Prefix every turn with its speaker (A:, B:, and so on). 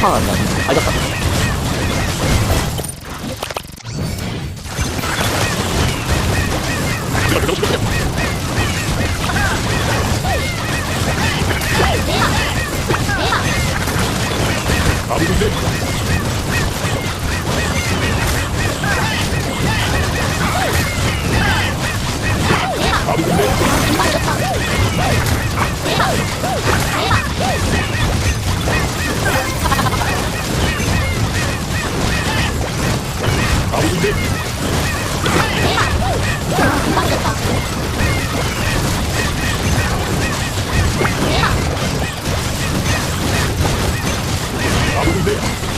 A: 화가 안 나네. 아, 잠깐. 아, 아닌데? 아닌데?